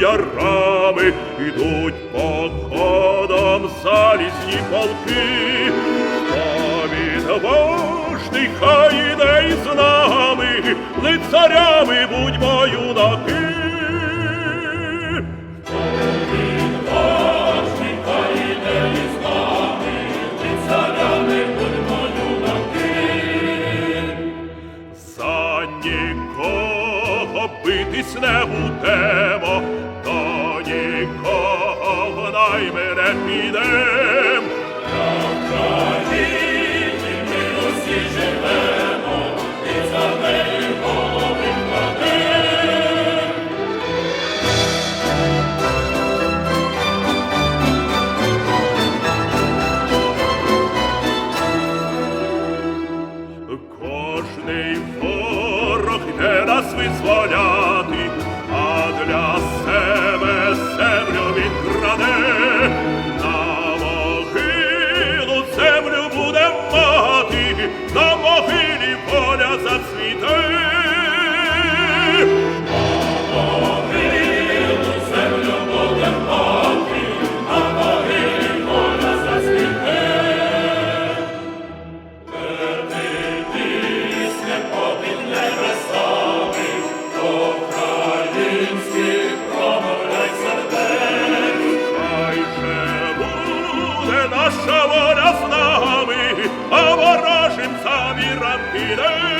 ярами, ідуть походом залізні полки. Хто відважний, хай іде із нами, лицарями будьмо юнаки. Битись не будемо, до нікого найми не підем. Визволяти, а для себе землю він краде. На могилу землю буде мати, на могилі поля зацвіте. наша вона з нами, а ворожим завірам піде.